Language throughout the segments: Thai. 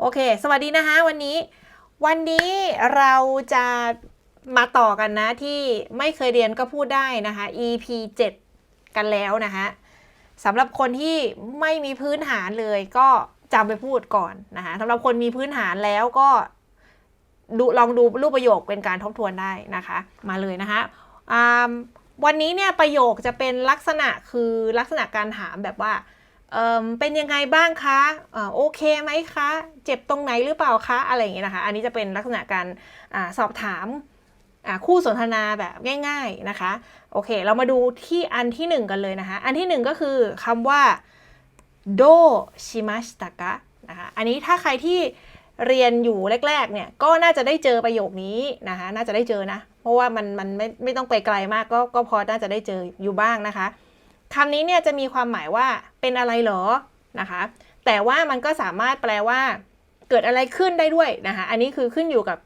โอเค สวัสดีนะคะวันนี้ วันนี้เราจะมาต่อกันนะที่ไม่เคยเรียนก็พูดได้นะคะ EP 7 กันแล้วนะคะสำหรับคนที่ไม่มีพื้นฐานเลยก็จำไปพูดก่อนนะคะสำหรับคนมีพื้นฐานแล้วก็ดูลองดูรูปประโยคเป็นการทบทวนได้นะคะ มาเลยนะคะวันนี้เนี่ยประโยคจะเป็นลักษณะคือลักษณะการถามแบบว่า เป็นยังไงบ้างคะอโอเคไหมคะ เจ็บตรงไหนหรือเปล่าคะอะไรอย่างเงี้ยนะคะ อันนี้จะเป็นลักษณะการอสอบถามคู่สนทนาแบบง่ายๆนะคะ โอเค เรามาดูที่อันที่หนึ่งกันเลยนะคะ อันที่หนึ่งก็คือคำว่าโดชิมาชิตะกะนะคะ อันนี้ถ้าใครที่เรียนอยู่แรกๆเนี่ย ก็น่าจะได้เจอประโยคนี้นะคะ น่าจะได้เจอนะ เพราะว่ามันมันไม่ไม่ต้องไปไกลมากก็ก็พอน่าจะได้เจออยู่บ้างนะคะ คำนี้เนี่ยจะมีความหมายว่าเป็นอะไรเหรอนะคะ แต่ว่ามันก็สามารถแปลว่า เกิดอะไรขึ้นได้ด้วยนะคะ อันนี้คือขึ้นอยู่กับ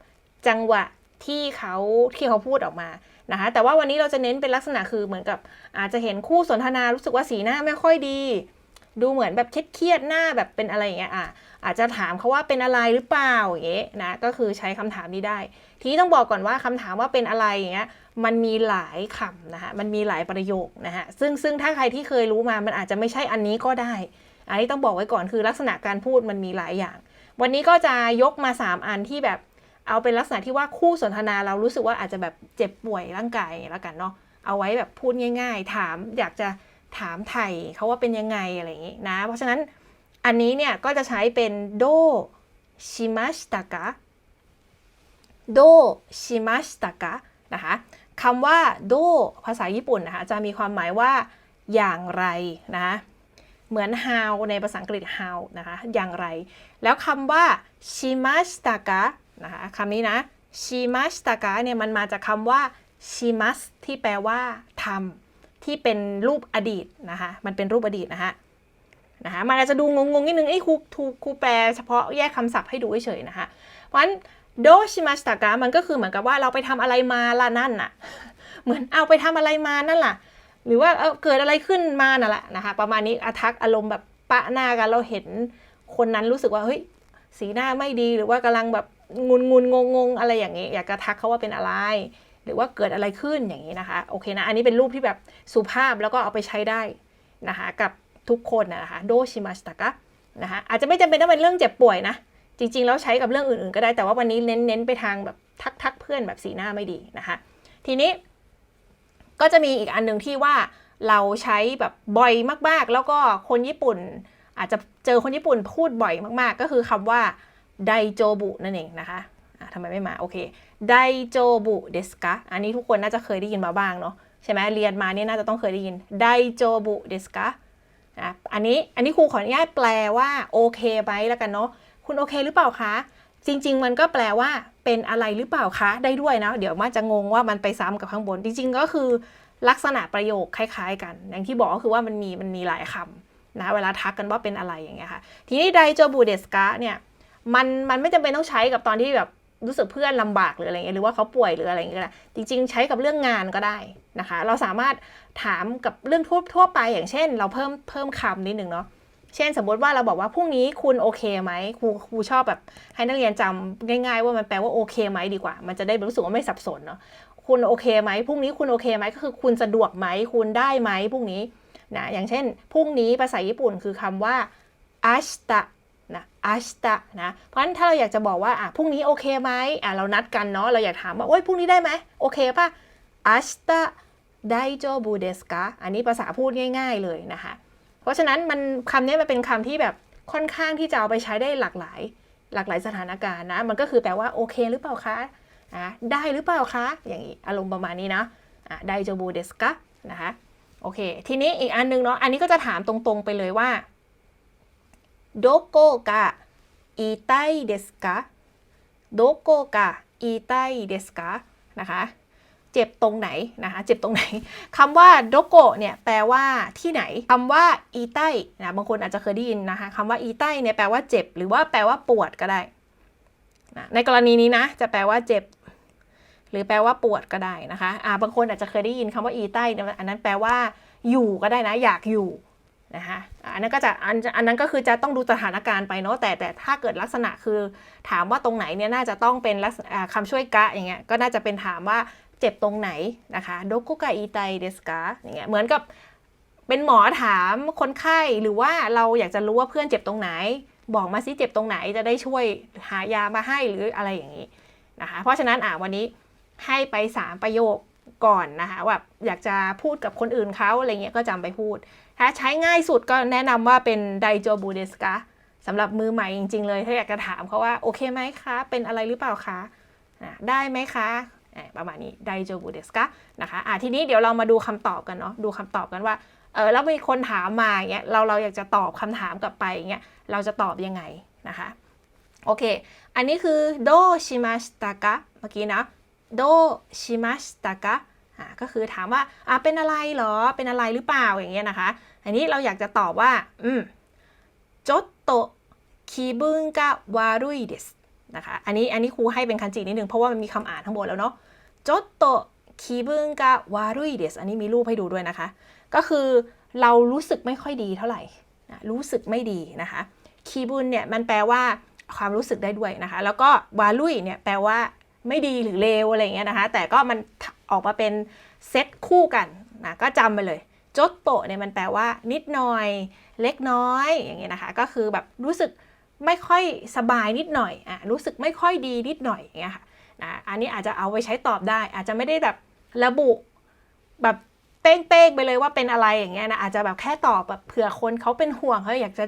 จังหวะที่เขาที่เขาพูดออกมานะคะ แต่ว่าวันนี้เราจะเน้นเป็นลักษณะคือเหมือนกับ อาจจะเห็นคู่สนทนารู้สึกว่าสีหน้าไม่ค่อยดี ดูเหมือนแบบเครียดๆหน้าแบบเป็นอะไรอย่างเงี้ยอะอาจจะถามเขาว่าเป็นอะไรหรือเปล่าอย่างเงี้ยนะก็คือใช้คำถามนี้ได้ ทีนี้ต้องบอกก่อนว่าคำถามว่าเป็นอะไรอย่างเงี้ย มันมีหลายคำนะคะมันมีหลายประโยคนะฮะซึ่งซึ่งถ้าใครที่เคยรู้มามันอาจจะไม่ใช่อันนี้ก็ได้ อันนี้ต้องบอกไว้ก่อนคือลักษณะการพูดมันมีหลายอย่าง วันนี้ก็จะยกมา 3 อันที่แบบเอาเป็นลักษณะที่ว่าคู่สนทนาเรารู้สึกว่าอาจจะแบบเจ็บป่วยร่างกายแล้วกันเนาะเอาไว้แบบพูดง่าย ๆ ถามอยากจะถามไถ่เขาว่าเป็นยังไงอะไรอย่างงี้นะ เพราะฉะนั้นอันนี้เนี่ยก็จะใช้เป็นโดชิมาชิตะกะโดชิมาชิตะกะนะคะ คำว่าโดภาษาญี่ปุ่นนะคะจะมีความหมายว่าอย่างไรนะเหมือน how ในภาษาอังกฤษ how นะคะอย่างไร แล้วคำว่าชิมาชิตะกะนะคะคำนี้นะชิมาชิตะกะเนี่ยมันมาจากคำว่าชิมัสที่แปลว่าทำที่เป็นรูปอดีตนะคะมันเป็นรูปอดีตนะคะนะคะมันอาจจะดูงงๆนิดนึงไอ้ครูครูครูแปลเฉพาะแยกคำศัพท์ให้ดูเฉยๆนะคะเพราะฉะนั้น โดชิมาชิตะกะมันก็คือเหมือนกับว่าเราไปทำอะไรมาละนั่นน่ะ เหมือนเอาไปทำอะไรมานั่นล่ะ หรือว่าเออเกิดอะไรขึ้นมาน่ะแหละนะคะ ประมาณนี้อาทักอารมณ์แบบปะหน้ากันเราเห็นคนนั้นรู้สึกว่าเฮ้ยสีหน้าไม่ดีหรือว่ากำลังแบบงุนงุนงงงอะไรอย่างนี้ อยากจะทักเขาว่าเป็นอะไร หรือว่าเกิดอะไรขึ้นอย่างนี้นะคะ โอเคนะ อันนี้เป็นรูปที่แบบสุภาพแล้วก็เอาไปใช้ได้นะคะ กับทุกคนนะคะโดชิมาสตะกะนะคะอาจจะไม่จำเป็นต้องเป็นเรื่องเจ็บป่วยนะ จริงๆ แล้วใช้กับเรื่องอื่นๆ ก็ได้แต่ว่าวันนี้เน้นๆ ไปทางแบบทักทักเพื่อนแบบสีหน้าไม่ดีนะคะ ทีนี้ก็จะมีอีกอันหนึ่งที่ว่าเราใช้แบบบ่อยมากๆ แล้วก็คนญี่ปุ่น อาจจะเจอคนญี่ปุ่นพูดบ่อยมากๆ ก็คือคำว่าไดโจบุนั่นเองนะคะะทำไมไม่มา โอเคไดโจบุเดสกะอันนี้ทุกคนน่าจะเคยได้ยินมาบ้างเนาะใช่ไหมเรียนมาเนี่ยน่าจะต้องเคยได้ยินไดโจบุเดสกะอันนี้อันนี้ครูขออนุญาตแปลว่าโอเคไหมแล้วกันเนาะ คุณโอเคหรือเปล่าคะ จริง ๆ มันก็แปลว่าเป็นอะไรหรือเปล่าคะ ได้ด้วยนะ เดี๋ยวมันจะงงว่ามันไปซ้ำกับข้างบน จริง ๆ ก็คือลักษณะประโยคคล้าย ๆ กัน อย่างที่บอกก็คือว่ามันมีมันมีหลายคำนะเวลาทักกันว่าเป็นอะไรอย่างเงี้ยค่ะ ทีนี้ไดโจบูเดสกะเนี่ยมันมันไม่จำเป็นต้องใช้กับตอนที่แบบรู้สึกเพื่อนลำบากหรืออะไรเงี้ยหรือว่าเขาป่วยหรืออะไรเงี้ยก็ได้จริง ๆ ใช้กับเรื่องงานก็ได้นะคะ เราสามารถถามกับเรื่องทั่วทั่วไปอย่างเช่น เราเพิ่มเพิ่มคำนิดหนึ่งเนาะ เช่นสมมติว่าเราบอกว่าพรุ่งนี้คุณโอเคไหมครูครูชอบแบบให้นักเรียนจำง่ายๆ ว่ามันแปลว่าโอเคไหมดีกว่า มันจะได้รู้สึกว่าไม่สับสนเนาะคุณโอเคไหมพรุ่งนี้คุณโอเคไหมก็คือคุณสะดวกไหมคุณได้ไหมพรุ่งนี้นะอย่างเช่นพรุ่งนี้ภาษาญี่ปุ่นคือคำว่าอาชตะนะอาชตะนะเพราะฉะนั้นถ้าเราอยากจะบอกว่าอะพรุ่งนี้โอเคไหมอะเรานัดกันเนาะเราอยากถามว่าโอ้ยพรุ่งนี้ได้ไหมโอเคป่ะอาชตะไดโจบูเดสกะอันนี้ภาษาพูดง่าย ๆเลยนะคะ เพราะฉะนั้นมันคำนี้มันเป็นคำที่แบบค่อนข้างที่จะเอาไปใช้ได้หลากหลาย หลากหลายสถานการณ์นะ มันก็คือแปลว่าโอเคหรือเปล่าคะอะได้หรือเปล่าคะ อย่างนี้อารมณ์ประมาณนี้นะอะไดโจบูเดสกะนะคะโอเค ทีนี้อีกอันนึงเนาะ อันนี้ก็จะถามตรงๆไปเลยว่าโดโกกะอีไตเดสกะโดโกกะอีไตเดสกะนะคะ เจ็บตรงไหนนะคะเจ็บตรงไหนคำว่าโดโกเนี่ยแปลว่าที่ไหนคำว่าอีไตนะบางคนอาจจะเคยได้ยินนะคะคำว่าอีไตเนี่ยแปลว่าเจ็บ หรือว่าแปลว่าปวดก็ได้นะในกรณีนี้นะจะแปลว่าเจ็บ หรือแปลว่าปวดก็ได้นะคะอ่าบางคนอาจจะเคยได้ยินคำว่าอีไตเนี่ยอันนั้นแปลว่าอยู่ก็ได้นะ อยากอยู่นะคะอันนั้นก็จะอันอันนั้นก็คือจะต้องดูสถานการณ์ไปเนาะแต่แต่ถ้าเกิดลักษณะคือถามว่าตรงไหนเนี่ยน่าจะต้องเป็นลักษณะอ่าคำช่วยกะอย่างเงี้ยก็น่าจะเป็นถามว่า เจ็บตรงไหนนะคะโดโกกะอีไตเดสกาอย่างเงี้ยเหมือนกับเป็นหมอถามคนไข้หรือว่าเราอยากจะรู้ว่าเพื่อนเจ็บตรงไหน บอกมาสิเจ็บตรงไหนจะได้ช่วยหายามาให้หรืออะไรอย่างนี้นะคะเพราะฉะนั้นอะวันนี้ให้ไป 3 ประโยคก่อนนะคะว่าอยากจะพูดกับคนอื่นเขาอะไรเงี้ยก็จำไปพูด ถ้าใช้ง่ายสุดก็แนะนำว่าเป็นไดโจบูเดสกาสำหรับมือใหม่จริง ๆ เลย ถ้าอยากจะถามเขาว่าโอเคไหมคะ เป็นอะไรหรือเปล่าคะะได้ไหมคะ ประมาณนี้ไดโจบูเดสกะนะคะะทีนี้เดี๋ยวเรามาดูคำตอบกันเนาะดูคำตอบกันว่าเออแล้วมีคนถามมาเงี้ยเราเราอยากจะตอบคำถามกลับไปเงี้ยเราจะตอบยังไงนะคะโอเค อันนี้คือโดชิมาสตากะเมื่อกี้นะโดชิมาสตากะก็คือถามว่าอะเป็นอะไรหรอเป็นอะไรหรือเปล่าอย่างเงี้ยนะคะ อันนี้เราอยากจะตอบว่าอืมจดโตคิบุนกะวารุยเดส นะคะอันนี้อันนี้ครูให้เป็นคันจินิดนึงเพราะว่ามันมีคำอ่านทั้งหมดแล้วเนาะจดโตคีบึงกะวารุยเดสอันนี้มีรูปให้ดูด้วยนะคะ ก็คือเรารู้สึกไม่ค่อยดีเท่าไหร่นะรู้สึกไม่ดีนะคะคีบุนเนี่ยมันแปลว่าความรู้สึกได้ด้วยนะคะ แล้วก็วาลุยเนี่ยแปลว่าไม่ดีหรือเลวอะไรเงี้ยนะคะ แต่ก็มันออกมาเป็นเซตคู่กันนะก็จำไปเลยจดโตเนี่ยมันแปลว่านิดหน่อย เล็กน้อยอย่างเงี้ยนะคะ ก็คือแบบรู้สึก ไม่ค่อยสบายนิดหน่อยอะรู้สึกไม่ค่อยดีนิดหน่อยอย่างเงี้ยค่ะนะอันนี้อาจจะเอาไปใช้ตอบได้ อาจจะไม่ได้แบบระบุแบบเป้งๆไปเลยว่าเป็นอะไรอย่างเงี้ยนะอาจจะแบบแค่ตอบแบบเผื่อคนเขาเป็นห่วงเขาอยากจะ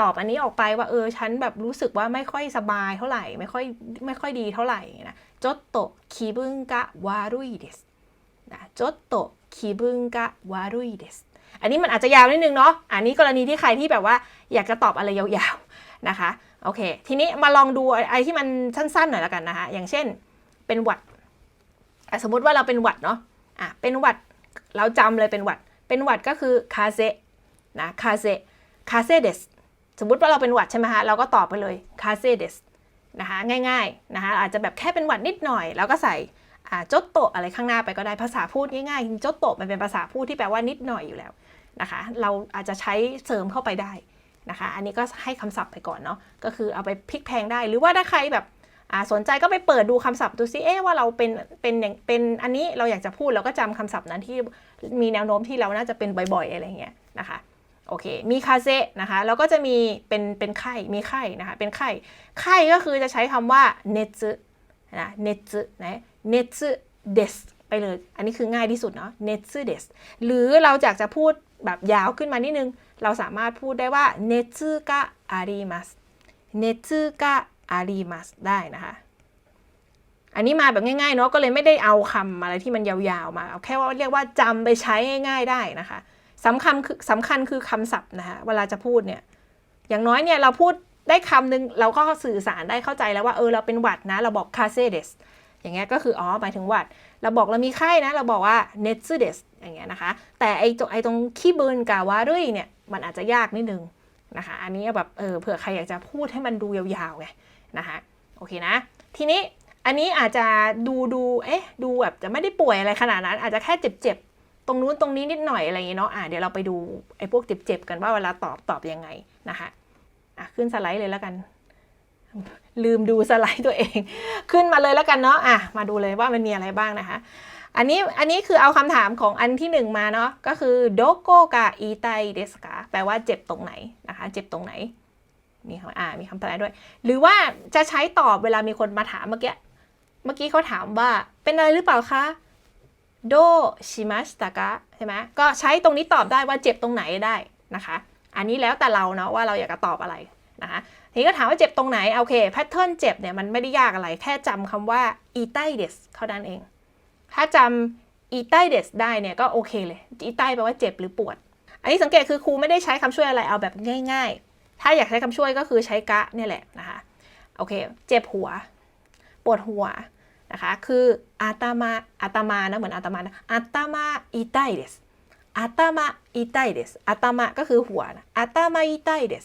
ตอบอันนี้ออกไปว่าเออฉันแบบรู้สึกว่าไม่ค่อยสบายเท่าไหร่ไม่ค่อยไม่ค่อยดีเท่าไหร่อย่างเงี้ยนะจดโตคิบุนกะวารุยเดสนะจดโตคิบุนกะวารุยเดสอันนี้มันอาจจะยาวนิดนึงเนาะอันนี้กรณีที่ใครที่แบบว่าอยากจะตอบอะไรยาว นะคะโอเค ทีนี้มาลองดูอะไรที่มันสั้นๆหน่อยละกันนะคะ อย่างเช่นเป็นหวัด สมมุติว่าเราเป็นหวัดเนาะอะเป็นหวัดเราจำเลยเป็นหวัด เป็นหวัดก็คือคาเซนะคาเซคาเซเดสสมมุติว่าเราเป็นหวัดใช่ไหมฮะเราก็ตอบไปเลยคาเซเดสนะคะง่ายๆนะคะอาจจะแบบแค่เป็นหวัดนิดหน่อย แล้วก็ใส่อ่าจดโตะอะไรข้างหน้าไปก็ได้ภาษาพูดง่ายๆจริงๆจดโตะมันเป็นภาษาพูดที่แปลว่านิดหน่อยอยู่แล้วนะคะ เราอาจจะใช้เสริมเข้าไปได้ นะคะ อันนี้ก็ให้คำศัพท์ไปก่อนเนาะ ก็คือเอาไปพลิกแพงได้ หรือว่าถ้าใครแบบสนใจก็ไปเปิดดูคำศัพท์ดูซิเอ๊ะว่าเราเป็นเป็นอย่างเป็นอันนี้เราอยากจะพูดเราก็จำคำศัพท์นั้นที่มีแนวโน้มที่เราน่าจะเป็นบ่อยๆอะไรเงี้ยนะคะโอเค มีคาเซนะคะ แล้วก็จะมีเป็นเป็นไข้ มีไข้นะคะ เป็นไข้ ไข้ก็คือจะใช้คำว่าเนซึนะ เนซึนะเนซึเดสไปเลย อันนี้คือง่ายที่สุดเนาะ เนซึเดสหรือเราอยากจะพูดแบบยาวขึ้นมานิดนึง เราสามารถพูดได้ว่าเนซึกะอาริมัสเนซึกะอาริมัสได้นะคะ อันนี้มาแบบง่ายๆเนาะก็เลยไม่ได้เอาคำอะไรที่มันยาวๆมา เอาแค่ว่าเรียกว่าจำไปใช้ง่ายๆได้นะคะสำคัญคือสำคัญคือคำศัพท์นะคะเวลาจะพูดเนี่ย อย่างน้อยเนี่ยเราพูดได้คำหนึ่งเราก็สื่อสารได้เข้าใจแล้วว่าเออเราเป็นหวัดนะ เราบอกคาเซเดสอย่างเงี้ยก็คืออ๋อหมายถึงหวัด เราบอกเรามีไข้นะ เราบอกว่าเนซึเดสอย่างเงี้ยนะคะ แต่ไอตรงไอตรงขี้บืนกาวารุยเนี่ย มันอาจจะยากนิดนึงนะคะ อันนี้แบบเออเผื่อใครอยากจะพูดให้มันดูยาวๆไงนะคะโอเคนะ ทีนี้อันนี้อาจจะดูดูเอ๊ะดูแบบจะไม่ได้ป่วยอะไรขนาดนั้น อาจจะแค่เจ็บๆตรงนู้นตรงนี้นิดหน่อยอะไรอย่างเงี้ยเนาะอะเดี๋ยวเราไปดูไอ้พวกเจ็บๆกันว่าเวลาตอบตอบยังไงนะคะอะขึ้นสไลด์เลยแล้วกัน ลืมดูสไลด์ตัวเอง ขึ้นมาเลยแล้วกันเนาะอะมาดูเลยว่ามันมีอะไรบ้างนะคะ อันนี้อันนี้คือเอาคำถามของอันที่หนึ่งมาเนาะก็คือโดโกกะอีไตเดสกาแปลว่าเจ็บตรงไหนนะคะ เจ็บตรงไหน มีคำอ่ามีคำแปลด้วย หรือว่าจะใช้ตอบเวลามีคนมาถามเมื่อกี้เมื่อกี้เขาถามว่าเป็นอะไรหรือเปล่าคะโดชิมัสตากะใช่ไหมก็ใช้ตรงนี้ตอบได้ว่าเจ็บตรงไหนได้นะคะ อันนี้แล้วแต่เราเนาะว่าเราอยากจะตอบอะไรนะคะทีนี้ก็ถามว่าเจ็บตรงไหน โอเคแพทเทิร์นเจ็บเนี่ยมันไม่ได้ยากอะไร แค่จำคำว่าอีไตเดสเท่านั้นเอง ถ้าจำอีไตเดสได้เนี่ยก็โอเคเลยอีไตแปลว่าเจ็บหรือปวด อันนี้สังเกตคือครูไม่ได้ใช้คำช่วยอะไรเอาแบบง่าย ๆ ถ้าอยากใช้คำช่วยก็คือใช้กะเนี่ยแหละนะคะโอเค เจ็บหัว ปวดหัวนะคะคืออาตามาอาตามานะเหมือนอาตมานะอาตามาอิไตเดสอาตามาอิไตเดสอาตามาก็คือหัวนะอาตามาอิไตเดส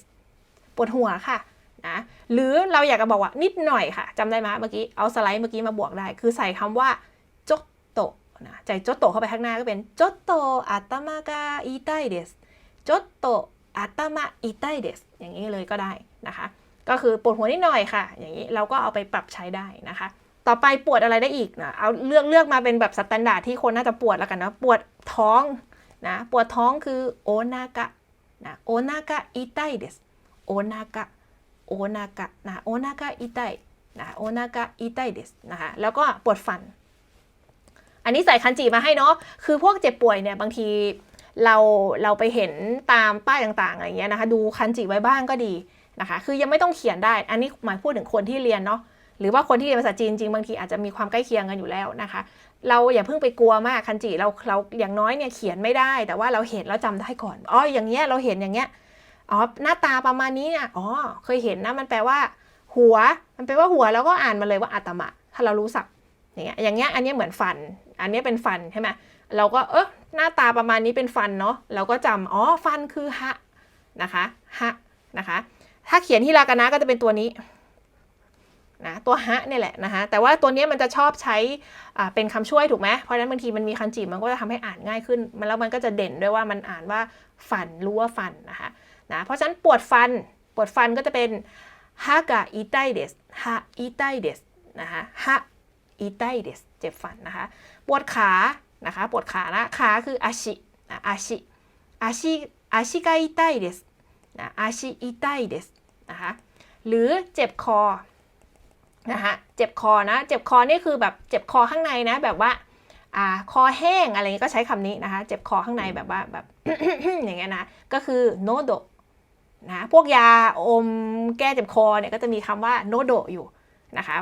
ปวดหัวค่ะนะหรือเราอยากจะบอกว่านิดหน่อยค่ะจำได้ไหมเมื่อกี้เอาสไลด์เมื่อกี้มาบวกได้ คือใส่คำว่า นะใจจดโตเข้าไปข้างหน้าก็เป็นจดโตอาตมากาอิไตเดสจดโตอาตมะอิไตเดสอย่างนี้เลยก็ได้นะคะ ก็คือปวดหัวนิดหน่อยค่ะ อย่างนี้เราก็เอาไปปรับใช้ได้นะคะ ต่อไปปวดอะไรได้อีกนะเอาเลือกเลือกมาเป็นแบบสแตนดาร์ดที่คนน่าจะปวดแล้วกันนะปวดท้องนะปวดท้องคือโอนากะนะโอนากะอิไตเดสโอนากะโอนากะนะโอนากะอิไตนะโอนากะอิไตเดสนะคะแล้วก็ปวดฟัน อันนี้ใส่คันจิมาให้เนาะคือพวกเจ็บป่วยเนี่ยบางทีเราเราไปเห็นตามป้ายต่างๆอะไรเงี้ยนะคะ ดูคันจิไว้บ้างก็ดีนะคะ คือยังไม่ต้องเขียนได้ อันนี้หมายพูดถึงคนที่เรียนเนาะหรือว่าคนที่เรียนภาษาจีนจริงบางทีอาจจะมีความใกล้เคียงกันอยู่แล้วนะคะ เราอย่าเพิ่งไปกลัวมากคันจิเราเราอย่างน้อยเนี่ยเขียนไม่ได้ แต่ว่าเราเห็นแล้วจำได้ก่อนอ๋ออย่างเงี้ยเราเห็นอย่างเงี้ยอ๋อหน้าตาประมาณนี้เนี่ยอ๋อเคยเห็นนะมันแปลว่า หัว มันแปลว่าหัวแล้วก็อ่านมาเลยว่าอาตมะ ถ้าเรารู้สักอย่างเงี้ยอย่างเงี้ยอันนี้เหมือนฟัน อันนี้เป็นฟันใช่ไหมเราก็เออหน้าตาประมาณนี้เป็นฟันเนาะเราก็จำอ๋อฟันคือฮะนะคะฮะนะคะถ้าเขียนฮิรากานะก็จะเป็นตัวนี้นะตัวฮะเนี่ยแหละนะคะแต่ว่าตัวนี้มันจะชอบใช้อ่าเป็นคำช่วยถูกไหมเพราะฉะนั้นบางทีมันมีคันจิมันก็จะทำให้อ่านง่ายขึ้นมันแล้วมันก็จะเด่นด้วยว่ามันอ่านว่าฟันรู้ว่าฟันนะคะนะเพราะฉะนั้นปวดฟันปวดฟันก็จะเป็นฮากะอิไตเดสฮะอิไตเดสนะคะฮะอิไตเดสเจ็บฟันนะคะ ปวดขานะคะปวดขานะขาคืออาชินะอาชิอาชิอาชิกาอิไตเดสนะอาชิอิไตเดสนะคะหรือเจ็บคอนะคะเจ็บคอนะเจ็บคอนี่คือแบบเจ็บคอข้างในนะแบบว่าอ่าคอแห้งอะไรเงี้ยก็ใช้คำนี้นะคะเจ็บคอข้างในแบบว่าแบบอย่างเงี้ยนะก็คือโนโดนะพวกยาอมแก้เจ็บคอเนี่ยก็จะมีคำว่าโนโดอยู่ นะคะ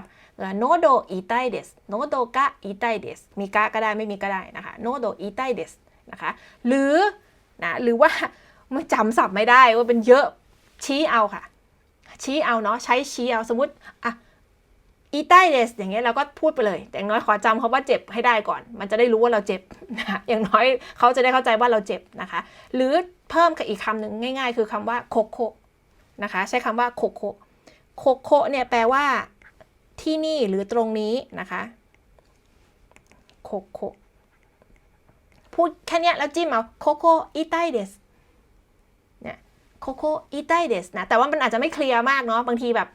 โนโดอีไตเดสโนโดกะอีไตเดสมีกะก็ได้ไม่มีก็ได้นะคะโนโดอีไตเดสนะคะหรือนะหรือว่าไม่จำศัพท์ไม่ได้ว่าเป็นเยอะชี้เอาค่ะ ชี้เอาเนาะใช้ชี้เอาสมมติอะอีใต้เดสอย่างเงี้ยเราก็พูดไปเลย แต่อย่างน้อยขอจำเขาว่าเจ็บให้ได้ก่อน มันจะได้รู้ว่าเราเจ็บนะอย่างน้อยเขาจะได้เข้าใจว่าเราเจ็บนะคะ หรือเพิ่มกับอีกคำหนึ่งง่าย ๆ คือคำว่าโคโคนะคะ ใช้คำว่าโคโคโคโคเนี่ยแปลว่า ที่นี่หรือตรงนี้นะคะโคโคพูดแค่นี้แล้วจิ้มเอาโคโคอีใต้เดสเนี่ยโคโคอีใต้เดสนะแต่ว่ามันอาจจะไม่เคลียร์มากเนาะบางทีแบบ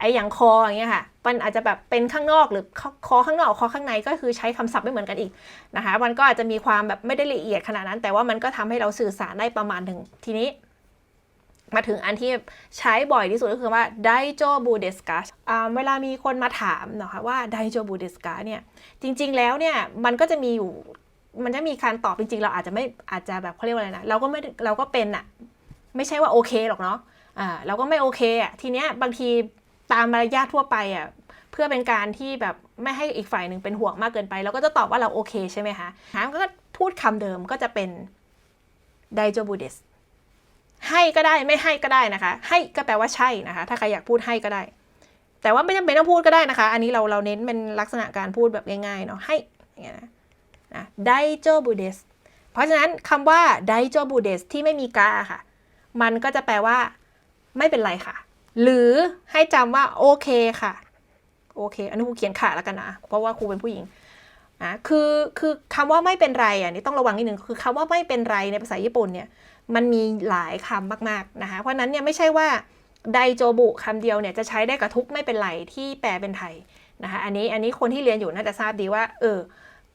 ไออย่างคออย่างเงี้ยค่ะมันอาจจะแบบเป็นข้างนอกหรือคอข้างนอกคอข้างในก็คือใช้คำศัพท์ไม่เหมือนกันอีกนะคะ มันก็อาจจะมีความแบบไม่ได้ละเอียดขนาดนั้น แต่ว่ามันก็ทำให้เราสื่อสารได้ประมาณหนึ่งทีนี้ มาถึงอันที่ใช้บ่อยที่สุดก็คือว่าไดโจบูเดสกาเวลามีคนมาถามนะคะว่าไดโจบูเดสกาเนี่ยจริงๆแล้วเนี่ยมันก็จะมีอยู่มันจะมีการตอบจริงๆ เราอาจจะไม่อาจจะแบบเขาเรียกว่าอะไรนะเราก็ไม่เราก็เป็นอะไม่ใช่ว่าโอเคหรอกเนาะอ่าเราก็ไม่โอเคอะทีเนี้ยบางทีตามมารยาททั่วไปอะเพื่อเป็นการที่แบบไม่ให้อีกฝ่ายหนึ่งเป็นห่วงมากเกินไปเราก็จะตอบว่าเราโอเคใช่ไหมคะถามก็พูดคำเดิมก็จะเป็นไดโจบูเดส ให้ก็ได้ไม่ให้ก็ได้นะคะ ให้ก็แปลว่าใช่นะคะ ถ้าใครอยากพูดให้ก็ได้ แต่ว่าไม่จำเป็นต้องพูดก็ได้นะคะ อันนี้เราเราเน้นเป็นลักษณะการพูดแบบง่ายๆเนาะให้อย่างเงี้ยนะไดโจบูเดสเพราะฉะนั้นคำว่าไดโจบูเดสที่ไม่มีกาค่ะ มันก็จะแปลว่า ไม่เป็นไรค่ะ หรือให้จำว่าโอเคค่ะโอเค อันนี้ครูเขียนขาแล้วกันนะ เพราะว่าครูเป็นผู้หญิงอะคือ คือคำว่าไม่เป็นไรอะนี่ต้องระวังนิดนึง คือคำว่าไม่เป็นไรในภาษาญี่ปุ่นเนี่ย มันมีหลายคำมากๆนะคะเพราะนั้นเนี่ยไม่ใช่ว่าไดโจบุคำเดียวเนี่ยจะใช้ได้กับทุกไม่เป็นไรที่แปลเป็นไทยนะคะอันนี้อันนี้คนที่เรียนอยู่น่าจะทราบดีว่าเออ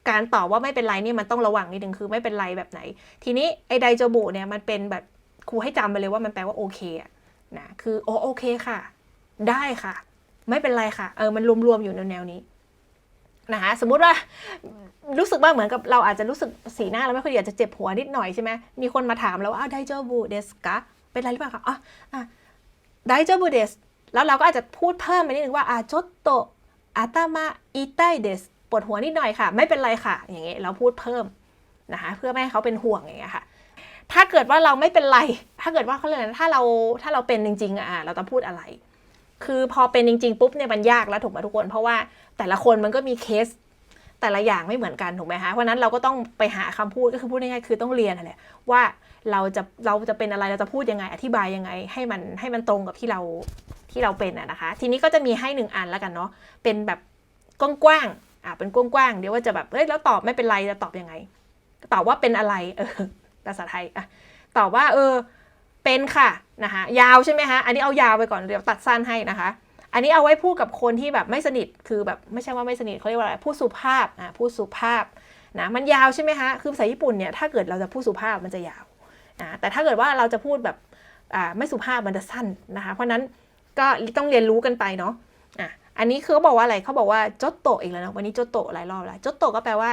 การตอบว่าไม่เป็นไรนี่มันต้องระวังนิดนึงคือไม่เป็นไรแบบไหน ทีนี้ไอไดโจบุเนี่ยมันเป็นแบบครูให้จำไปเลยว่ามันแปลว่าโอเคอะนะคือโอโอเคค่ะ ได้ค่ะ ไม่เป็นไรค่ะเออมันรวมๆอยู่แนวๆนี้นะคะสมมุติว่า รู้สึกว่าเหมือนกับเราอาจจะรู้สึกสีหน้าเราไม่ค่อยอยากจะเจ็บหัวนิดหน่อยใช่ไหมมีคนมาถามเราว่าอ้าวไดโจบูเดสกะเป็นไรหรือเปล่าคะอ๋อไดโจบูเดสแล้วเราก็อาจจะพูดเพิ่มไปนิดนึงว่าอะจดโตอาตามาอิไตเดสปวดหัวนิดหน่อยค่ะ ไม่เป็นไรค่ะ อย่างเงี้ยเราพูดเพิ่มนะคะเพื่อไม่ให้เขาเป็นห่วงอย่างเงี้ยค่ะ ถ้าเกิดว่าเราไม่เป็นไร ถ้าเกิดว่าเขาเลยกนะถ้าเราถ้าเราเป็นจริง ๆอะเราต้องพูดอะไร คือพอเป็นจริง ๆ ปุ๊บเนี่ยมันยากแล้วถูกไหมทุกคน เพราะว่าแต่ละคนมันก็มีเคส แต่ละอย่างไม่เหมือนกันถูกไหมคะเพราะนั้นเราก็ต้องไปหาคำพูดก็คือพูดง่ายๆคือต้องเรียนอะไรว่าเราจะเราจะเป็นอะไรเราจะพูดยังไง อธิบายยังไงให้มันให้มันตรงกับที่เราที่เราเป็นอะนะคะ ทีนี้ก็จะมีให้หนึ่งอันแล้วกันเนาะเป็นแบบกว้างๆอะเป็นกว้างๆเดี๋ยวว่าจะแบบเอ้ยแล้วตอบไม่เป็นไรจะตอบยังไงตอบว่าเป็นอะไรเออภาษาไทยอะตอบว่าเออเป็นค่ะนะคะยาวใช่ไหมคะอันนี้เอายาวไปก่อนเดี๋ยวตัดสั้นให้นะคะ อันนี้เอาไว้พูดกับคนที่แบบไม่สนิทคือแบบไม่ใช่ว่าไม่สนิทเขาเรียกว่าอะไรพูดสุภาพอะพูดสุภาพนะมันยาวใช่ไหมคะคือภาษาญี่ปุ่นเนี่ยถ้าเกิดเราจะพูดสุภาพมันจะยาวนะแต่ถ้าเกิดว่าเราจะพูดแบบอ่าไม่สุภาพมันจะสั้นนะคะเพราะนั้นก็ต้องเรียนรู้กันไปเนาะอะอันนี้คือเขาบอกว่าอะไรเขาบอกว่าจดโตะอีกแล้วนะวันนี้จดโตะหลายรอบแล้วจดโตะก็แปลว่า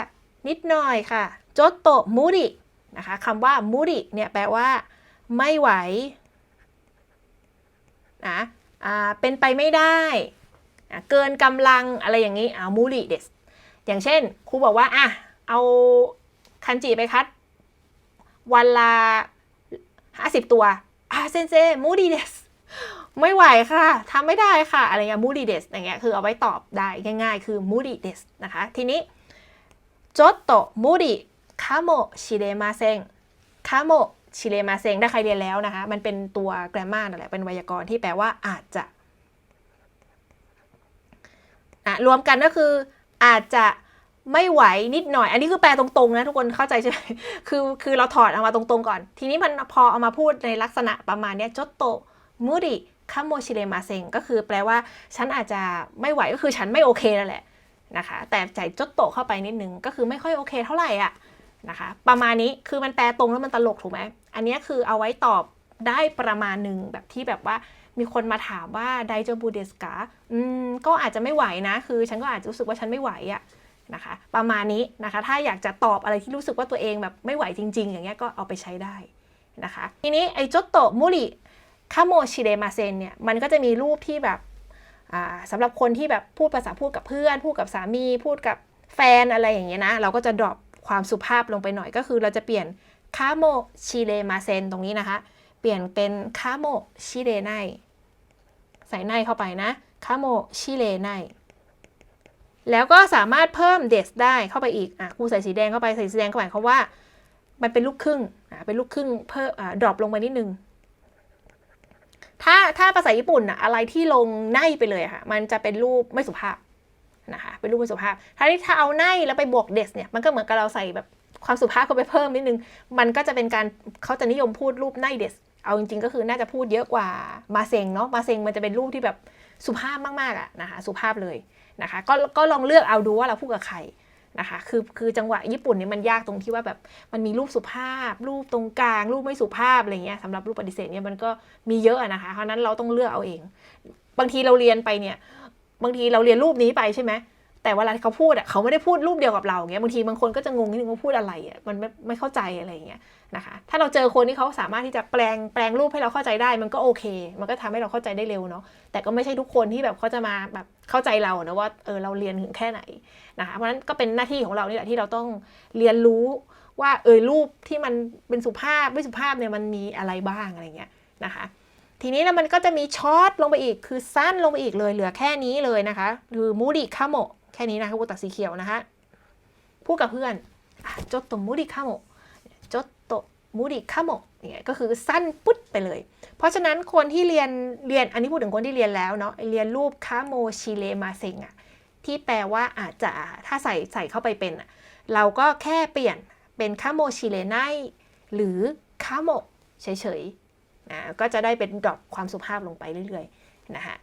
นิดหน่อยค่ะจดโตะมูรินะคะคำว่ามูริเนี่ยแปลว่า ไม่ไหวนะอ่า เป็นไปไม่ได้เกินกำลังอะไรอย่างนี้อ่ามูริเดสอย่างเช่นครูบอกว่าอะเอาคันจิไปคัด วันละห้าสิบตัวอะเซนเซมูริเดสไม่ไหวค่ะทำไม่ได้ค่ะ อะไรเงี้ยมูริเดสอย่างเงี้ยคือเอาไว้ตอบได้ง่ายๆ คือมูริเดสนะคะ ทีนี้จดโตมูริคาโมชิเดมาเซงคาโม ชิเดมาเซงถ้าใครเรียนแล้วนะคะ มันเป็นตัว grammar นั่นแหละเป็นไวยากรณ์ที่แปลว่าอาจจะอะรวมกันก็คืออาจจะไม่ไหวนิดหน่อย อันนี้คือแปลตรงๆนะทุกคนเข้าใจใช่ไหมคือคือเราถอดเอามาตรงๆก่อน ทีนี้มันพอเอามาพูดในลักษณะประมาณนี้จดโตมุริคาโมชิเรมาเซงก็คือแปลว่าฉันอาจจะไม่ไหวก็คือฉันไม่โอเคนั่นแหละนะคะ แต่ใส่จดโตเข้าไปนิดนึงก็คือไม่ค่อยโอเคเท่าไหร่อะ นะคะ ประมาณนี้คือมันแปลตรงแล้วมันตลกถูกไหมอันนี้คือเอาไว้ตอบได้ประมาณหนึ่งแบบที่แบบว่ามีคนมาถามว่าไดโจบูเดสกาอืมก็อาจจะไม่ไหวนะ คือฉันก็อาจจะรู้สึกว่าฉันไม่ไหวอะนะคะ ประมาณนี้นะคะ ถ้าอยากจะตอบอะไรที่รู้สึกว่าตัวเองแบบไม่ไหวจริง ๆ อย่างเงี้ยก็เอาไปใช้ได้นะคะ ทีนี้ไอ้จดโตมุริคาโมชิเดมาเซนเนี่ยมันก็จะมีรูปที่แบบอ่าสำหรับคนที่แบบพูดภาษาพูดกับเพื่อน พูดกับสามี พูดกับแฟนอะไรอย่างเงี้ยนะ เราก็จะดรอป ความสุภาพลงไปหน่อยก็คือเราจะเปลี่ยนคาโมชิเดมาเซนตรงนี้นะคะ เปลี่ยนเป็นคาโมชิเดไนใส่ไนเข้าไปนะคาโมชิเดไนแล้วก็สามารถเพิ่มเดสได้เข้าไปอีกอะครูใส่สีแดงเข้าไปใส่สีแดงเข้าไปเขามว่า มันเป็นลูกครึ่งอะเป็นลูกครึ่งเพิ่มอ่าดรอปลงไปนิดนึงถ้าถ้าภาษาญี่ปุ่นอะอะไรที่ลงในไปเลยค่ะ มันจะเป็นรูปไม่สุภาพ นะคะเป็นรูปไม่สุภาพ ถ้าที่ถ้าเอาในแล้วไปบวกเดสเนี่ยมันก็เหมือนกับเราใส่แบบความสุภาพเข้าไปเพิ่มนิดนึง มันก็จะเป็นการเขาจะนิยมพูดรูปในเดสเอาจริงๆก็คือน่าจะพูดเยอะกว่ามาเซงเนาะมาเซงมันจะเป็นรูปที่แบบสุภาพมากๆอะนะคะสุภาพเลยนะคะก็ก็ลองเลือกเอาดูว่าเราพูดกับใครนะคะคือคือจังหวะญี่ปุ่นเนี่ยมันยากตรงที่ว่าแบบมันมีรูปสุภาพ รูปตรงกลาง รูปไม่สุภาพอะไรเงี้ยสำหรับรูปปฏิเสธเนี่ยมันก็มีเยอะนะคะเพราะนั้นเราต้องเลือกเอาเอง บางทีเราเรียนไปเนี่ย บางทีเราเรียนรูปนี้ไปใช่ไหมแต่เวลาที่เขาพูดอะเขาไม่ได้พูดรูปเดียวกับเราเงี้ยบางทีบางคนก็จะงงนิดนึงว่าพูดอะไรอะมันไม่ไม่เข้าใจอะไรเงี้ยนะคะ ถ้าเราเจอคนที่เขาสามารถที่จะแปลงแปลงรูปให้เราเข้าใจได้ มันก็โอเค มันก็ทำให้เราเข้าใจได้เร็วเนาะแต่ก็ไม่ใช่ทุกคนที่แบบเขาจะมาแบบเข้าใจเรานะว่าเออเราเรียนถึงแค่ไหนนะคะเพราะฉะนั้นก็เป็นหน้าที่ของเรานี่แหละที่เราต้องเรียนรู้ว่าเออรูปที่มันเป็นสุภาพไม่สุภาพเนี่ยมันมีอะไรบ้างอะไรเงี้ยนะคะ ทีนี้แล้วมันก็จะมีช็อตลงไปอีก คือสั้นลงไปอีกเลย เหลือแค่นี้เลยนะคะ คือมูดิคาโมแค่นี้นะคะกูตัดสีเขียวนะคะพูดกับเพื่อนจดตมูดิคาโมจดโตมูดิคาโมเนี่ยก็คือสั้นปุ๊ดไปเลย เพราะฉะนั้นคนที่เรียนเรียนอันนี้พูดถึงคนที่เรียนแล้วเนาะเรียนรูปคาโมชิเลมาเซงอะที่แปลว่าอาจจะถ้าใส่ใส่เข้าไปเป็น เราก็แค่เปลี่ยนเป็นคาโมชิเลไนหรือคาโมเฉยๆ นะก็จะได้เป็นดรอปความสุภาพลงไปเรื่อยๆนะคะ